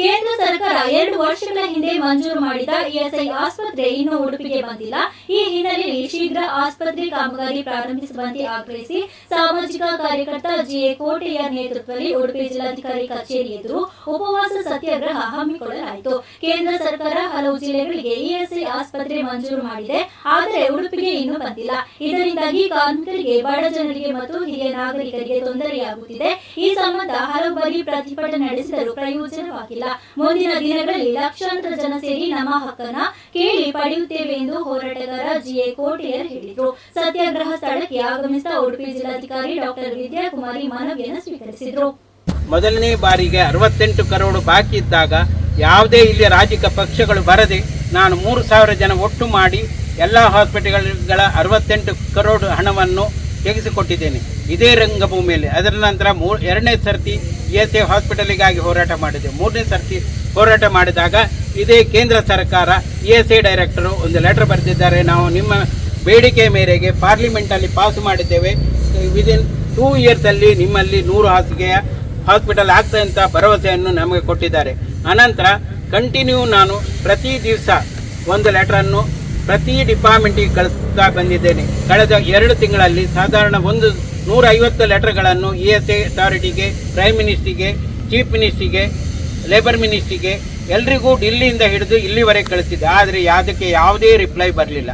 ಕೇಂದ್ರ ಸರ್ಕಾರ ಎರಡು ವರ್ಷಗಳ ಹಿಂದೆ ಮಂಜೂರು ಮಾಡಿದ ಇಎಸ್ಐ ಆಸ್ಪತ್ರೆ ಇನ್ನೂ ಉಡುಪಿಗೆ ಬಂದಿಲ್ಲ. ಈ ಹಿನ್ನೆಲೆಯಲ್ಲಿ ಶೀಘ್ರ ಆಸ್ಪತ್ರೆ ಕಾಮಗಾರಿ ಪ್ರಾರಂಭಿಸುವಂತೆ ಆಗ್ರಹಿಸಿ ಸಾಮಾಜಿಕ ಕಾರ್ಯಕರ್ತ ಜಿಎ ಕೋಟೆಯ ನೇತೃತ್ವದಲ್ಲಿ ಉಡುಪಿ ಜಿಲ್ಲಾಧಿಕಾರಿ ಕಚೇರಿ ಎದುರು ಉಪವಾಸ ಸತ್ಯಾಗ್ರಹ ಹಮ್ಮಿಕೊಳ್ಳಲಾಯಿತು. ಕೇಂದ್ರ ಸರ್ಕಾರ ಹಲವು ಜಿಲ್ಲೆಗಳಿಗೆ ಇಎಸ್ಐ ಆಸ್ಪತ್ರೆ ಮಂಜೂರು ಮಾಡಿದೆ, ಆದರೆ ಉಡುಪಿಗೆ ಇನ್ನೂ ಬಂದಿಲ್ಲ. ಇದರಿಂದಾಗಿ ಕಾರ್ಮಿಕರಿಗೆ, ಬಡ ಜನರಿಗೆ ಮತ್ತು ಹಿರಿಯ ನಾಗರಿಕರಿಗೆ ತೊಂದರೆಯಾಗುತ್ತಿದೆ. ಈ ಸಂಬಂಧ ಹಲವು ಬಾರಿ ಪ್ರತಿಭಟನೆ ನಡೆಸಿದರೂ ಪ್ರಯೋಜನವಾಗಿಲ್ಲ. ಮುಂದಿನ ದಿನಗಳಲ್ಲಿ ಲಕ್ಷಾಂತರ ಜನ ಸೇರಿ ನಮ್ಮ ಹಕ್ಕನ್ನ ಕೇಳಿ ಪಡೆಯುತ್ತೇವೆ ಎಂದು ಹೋರಾಟಗಾರ ಜಿಎ ಕೋಟೆಯರ್ ಹೇಳಿದರು. ಸತ್ಯಾಗ್ರಹ ಸ್ಥಳಕ್ಕೆ ಆಗಮಿಸಿದ ಉಡುಪಿ ಜಿಲ್ಲಾಧಿಕಾರಿ ಡಾಕ್ಟರ್ ವಿದ್ಯಾಕುಮಾರಿ ಮನವಿಯನ್ನು ಸ್ವೀಕರಿಸಿದರು. ಮೊದಲನೇ ಬಾರಿಗೆ ಅರವತ್ತೆಂಟು ಕರೋಡು ಬಾಕಿ ಇದ್ದಾಗ ಯಾವುದೇ ಇಲ್ಲಿ ರಾಜಕೀಯ ಪಕ್ಷಗಳು ಬರದೆ ನಾನು ಮೂರು ಸಾವಿರ ಜನ ಒಟ್ಟು ಮಾಡಿ ಎಲ್ಲ ಹಾಸ್ಪಿಟಲ್ಗಳ ಅರವತ್ತೆಂಟು ಕರೋಡು ಹಣವನ್ನು ತೆಗೆಸಿಕೊಟ್ಟಿದ್ದೇನೆ ಇದೇ ರಂಗಭೂಮಿಯಲ್ಲಿ. ಅದರ ನಂತರ ಮೂ, ಎರಡನೇ ಸರ್ತಿ ಇ ಎಸ್ ಎ ಹಾಸ್ಪಿಟಲಿಗಾಗಿ ಹೋರಾಟ ಮಾಡಿದೆ. ಮೂರನೇ ಸರ್ತಿ ಹೋರಾಟ ಮಾಡಿದಾಗ ಇದೇ ಕೇಂದ್ರ ಸರ್ಕಾರ ಇ ಎಸ್ ಎ ಡೈರೆಕ್ಟರು ಒಂದು ಲೆಟರ್ ಬರೆದಿದ್ದಾರೆ. ನಾವು ನಿಮ್ಮ ಬೇಡಿಕೆ ಮೇರೆಗೆ ಪಾರ್ಲಿಮೆಂಟಲ್ಲಿ ಪಾಸ್ ಮಾಡಿದ್ದೇವೆ. ವಿದಿನ್ ಟೂ ಇಯರ್ಸಲ್ಲಿ ನಿಮ್ಮಲ್ಲಿ ನೂರು ಹಾಸಿಗೆಯ ಹಾಸ್ಪಿಟಲ್ ಆಗ್ತದೆ ಭರವಸೆಯನ್ನು ನಮಗೆ ಕೊಟ್ಟಿದ್ದಾರೆ. ಅನಂತರ ಕಂಟಿನ್ಯೂ ನಾನು ಪ್ರತಿ ದಿವಸ ಒಂದು ಲೆಟರನ್ನು ಪ್ರತಿ ಡಿಪಾರ್ಟ್ಮೆಂಟಿಗೆ ಕಳಿಸ್ತಾ ಬಂದಿದ್ದೇನೆ. ಕಳೆದ ಎರಡು ತಿಂಗಳಲ್ಲಿ ಸಾಧಾರಣ ಒಂದು ನೂರ ಐವತ್ತು ಲೆಟರ್ಗಳನ್ನು ಇ ಎಸ್ ಎ ಅಥಾರಿಟಿಗೆ ಪ್ರೈಮ್ ಮಿನಿಸ್ಟ್ರಿಗೆ ಚೀಫ್ ಮಿನಿಸ್ಟ್ರಿಗೆ ಲೇಬರ್ ಮಿನಿಸ್ಟ್ರಿಗೆ ಎಲ್ರಿಗೂ ಡಿಲ್ಲಿಯಿಂದ ಹಿಡಿದು ಇಲ್ಲಿವರೆಗೆ ಕಳಿಸಿದ್ದೆ. ಆದರೆ ಅದಕ್ಕೆ ಯಾವುದೇ ರಿಪ್ಲೈ ಬರಲಿಲ್ಲ.